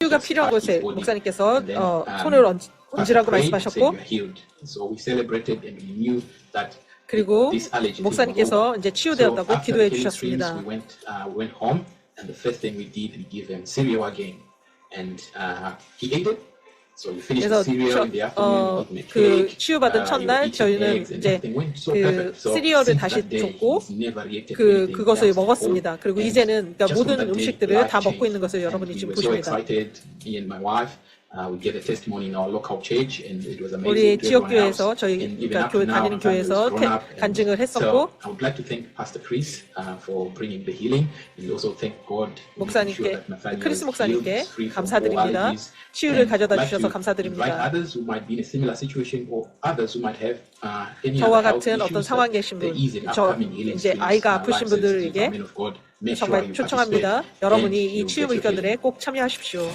치유가 필요한 곳에 목사님께서 어, 손을 얹, 얹으라고 말씀하셨고 그리고 목사님께서 이제 치유되었다고 기도해 주셨습니다. And the first thing we did, we give him cereal again, and uh, he ate it. 그래서 저. 어, 그. 치유받은 Uh, 첫날 저희는 이제 그 시리얼을 다시 줬고 그 그것을. 먹었습니다. 그리고 이제는 그러니까 모든 음식들을 다 먹고. 있는 것을 여러분이 지금 보십니다. Excited, me and my wife. Uh, we get a testimony in our local church, and it was amazing. 우리 지역. 교회에서 저희 그러니까 교회 다니는 교회에서 간증을 했었고 I would like to thank Pastor Chris uh, for bringing the healing, and also thank God. making 목사님께 크리스 목사님께 감사드립니다. 치유를 가져다 주셔서 감사드립니다. uh, 저와 같은 어떤 that 계신 분, 저 이제 아이가 uh, 아프신 분들에게 정말 초청합니다. 여러분이 이 치유. 의견들에 꼭 참여하십시오.